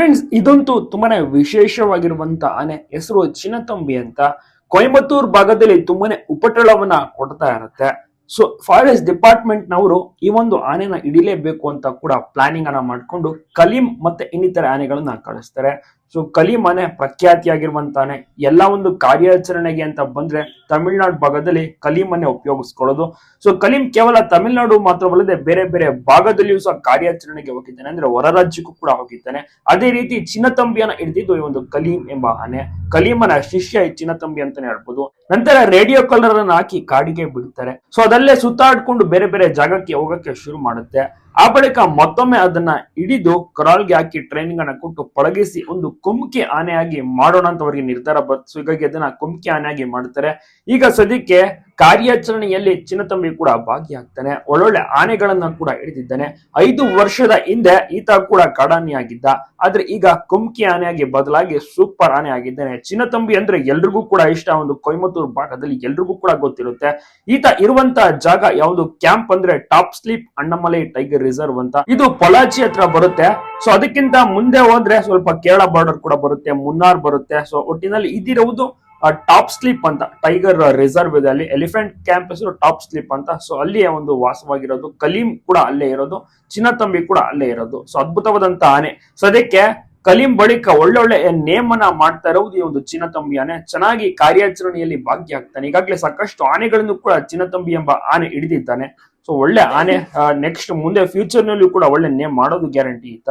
Friends, ಇದಂತೂ ತುಂಬಾನೇ ವಿಶೇಷವಾಗಿರುವಂತ ಆನೆ, ಹೆಸರು ಚಿನ್ನತಂಬಿ ಅಂತ ಕೊಯಂಬತ್ತೂರ್ ಭಾಗದಲ್ಲಿ ತುಂಬಾನೇ ಉಪಟಳವನ್ನ ಕೊಡ್ತಾ ಇರುತ್ತೆ. ಸೊ ಫಾರೆಸ್ಟ್ ಡಿಪಾರ್ಟ್ಮೆಂಟ್ ನವರು ಈ ಒಂದು ಆನೆನ ಹಿಡಿಲೇಬೇಕು ಅಂತ ಕೂಡ ಪ್ಲಾನಿಂಗ್ ಅನ್ನ ಮಾಡ್ಕೊಂಡು ಕಲೀಂ ಮತ್ತೆ ಇನ್ನಿತರ ಆನೆಗಳನ್ನ ಕಳಿಸ್ತಾರೆ. ಸೊ ಕಲಿ ಮನೆ ಪ್ರಖ್ಯಾತಿಯಾಗಿರುವಂತಾನೆ ಎಲ್ಲ ಒಂದು ಕಾರ್ಯಾಚರಣೆಗೆ ಅಂತ ಬಂದ್ರೆ ತಮಿಳುನಾಡು ಭಾಗದಲ್ಲಿ ಕಲಿಮನೆ ಉಪಯೋಗಿಸ್ಕೊಳ್ಳೋದು ಸೊ ಕಲೀಂ ಕೇವಲ ತಮಿಳ್ನಾಡು ಮಾತ್ರವಲ್ಲದೆ ಬೇರೆ ಬೇರೆ ಭಾಗದಲ್ಲಿಯೂ ಸಹ ಕಾರ್ಯಾಚರಣೆಗೆ ಹೋಗಿದ್ದಾನೆ ಅಂದ್ರೆ ಹೊರ ರಾಜ್ಯಕ್ಕೂ ಕೂಡ ಹೋಗಿದ್ದಾನೆ ಅದೇ ರೀತಿ ಚಿನ್ನತಂಬಿಯನ್ನ ಹಿಡಿದಿದ್ದು ಈ ಒಂದು ಕಲೀಂ ಎಂಬ ಆನೆ ಕಲೀಮನ ಶಿಷ್ಯ ಈ ಚಿನ್ನತಂಬಿ ಅಂತಾನೆ ಹೇಳ್ಬೋದು ನಂತರ ರೇಡಿಯೋ ಕಲರ್ ಅನ್ನು ಹಾಕಿ ಕಾಡಿಗೆ ಬಿಡ್ತಾರೆ ಸೊ ಅದಲ್ಲೇ ಸುತ್ತಾಡ್ಕೊಂಡು ಬೇರೆ ಬೇರೆ ಜಾಗಕ್ಕೆ ಹೋಗಕ್ಕೆ ಶುರು ಮಾಡುತ್ತೆ ಆ ಬಳಿಕ ಮತ್ತೊಮ್ಮೆ ಅದನ್ನ ಹಿಡಿದು ಕರಾಲ್ಗೆ ಹಾಕಿ ಟ್ರೈನಿಂಗ್ ಅನ್ನ ಕೊಟ್ಟು ಪಳಗಿಸಿ ಒಂದು ಕುಮ್ಕಿ ಆನೆಯಾಗಿ ಮಾಡೋಣ ಅಂತ ಅವರಿಗೆ ನಿರ್ಧಾರ ಬರ್ತು ಹೀಗಾಗಿ ಅದನ್ನ ಕುಮ್ಕಿ ಆನೆಯಾಗಿ ಮಾಡ್ತಾರೆ. ಈಗ ಸದ್ಯಕ್ಕೆ ಕಾರ್ಯಾಚರಣೆಯಲ್ಲಿ ಚಿನ್ನತಂಬಿ ಕೂಡ ಭಾಗಿಯಾಗ್ತಾನೆ. ಒಳ್ಳೊಳ್ಳೆ ಆನೆಗಳನ್ನ ಕೂಡ ಹಿಡಿದಿದ್ದಾನೆ. ಐದು ವರ್ಷದ ಹಿಂದೆ ಈತ ಕೂಡ ಕಾಡಾನೆಯಾಗಿದ್ದ. ಆದ್ರೆ ಈಗ ಕುಮ್ಕಿ ಆನೆಯಾಗಿ ಬದಲಾಗಿ ಸೂಪರ್ ಆನೆ ಆಗಿದ್ದಾನೆ ಚಿನ್ನತಂಬಿ ಅಂದ್ರೆ ಎಲ್ರಿಗೂ ಕೂಡ ಇಷ್ಟ. ಒಂದು ಕೊಯಮತ್ತೂರು ಭಾಗದಲ್ಲಿ ಎಲ್ರಿಗೂ ಕೂಡ ಗೊತ್ತಿರುತ್ತೆ. ಈತ ಇರುವಂತ ಜಾಗ ಯಾವುದು? ಕ್ಯಾಂಪ್ ಅಂದ್ರೆ Top Slip Annamalai tiger reserve ಅಂತ. ಇದು ಪೊಲಾಚಿ ಹತ್ರ ಬರುತ್ತೆ. ಸೊ ಅದಕ್ಕಿಂತ ಮುಂದೆ ಹೋದ್ರೆ ಸ್ವಲ್ಪ ಕೇರಳ ಬಾರ್ಡರ್ ಕೂಡ ಬರುತ್ತೆ, ಮುನ್ನಾರ್ ಬರುತ್ತೆ. ಸೊ ಒಟ್ಟಿನಲ್ಲಿ ಇದಿರುವುದು ಟಾಪ್ ಸ್ಲೀಪ್ ಅಂತ. ಟೈಗರ್ ರಿಸರ್ವ್ ಇದೆ ಅಲ್ಲಿ. ಎಲಿಫೆಂಟ್ ಕ್ಯಾಂಪ್ ಹೆಸರು ಟಾಪ್ ಸ್ಲೀಪ್ ಅಂತ. ಸೊ ಅಲ್ಲಿಯೇ ಒಂದು ವಾಸವಾಗಿರೋದು. ಕಲೀಂ ಕೂಡ ಅಲ್ಲೇ ಇರೋದು. ಚಿನ್ನತಂಬಿ ಕೂಡ ಅಲ್ಲೇ ಇರೋದು. ಸೊ ಅದ್ಭುತವಾದಂತ ಆನೆ. ಸದ್ಯಕ್ಕೆ ಕಲೀಂ ಬಳಿಕ ಒಳ್ಳೊಳ್ಳೆ ನೇಮನ ಮಾಡ್ತಾ ಇರೋದು ಈ ಒಂದು ಚಿನ್ನತಂಬಿ ಆನೆ ಚೆನ್ನಾಗಿ ಕಾರ್ಯಾಚರಣೆಯಲ್ಲಿ ಭಾಗಿಯಾಗ್ತಾನೆ. ಈಗಾಗಲೇ ಸಾಕಷ್ಟು ಆನೆಗಳನ್ನು ಕೂಡ ಚಿನ್ನತಂಬಿ ಎಂಬ ಆನೆ ಹಿಡಿದಿದ್ದಾನೆ. ಸೊ ಒಳ್ಳೆ ಆನೆ ನೆಕ್ಸ್ಟ್ ಮುಂದೆ ಫ್ಯೂಚರ್ ನಲ್ಲೂ ಕೂಡ ಒಳ್ಳೆ ನೇಮ್ ಮಾಡೋದು ಗ್ಯಾರಂಟಿ ಇತ್ತ.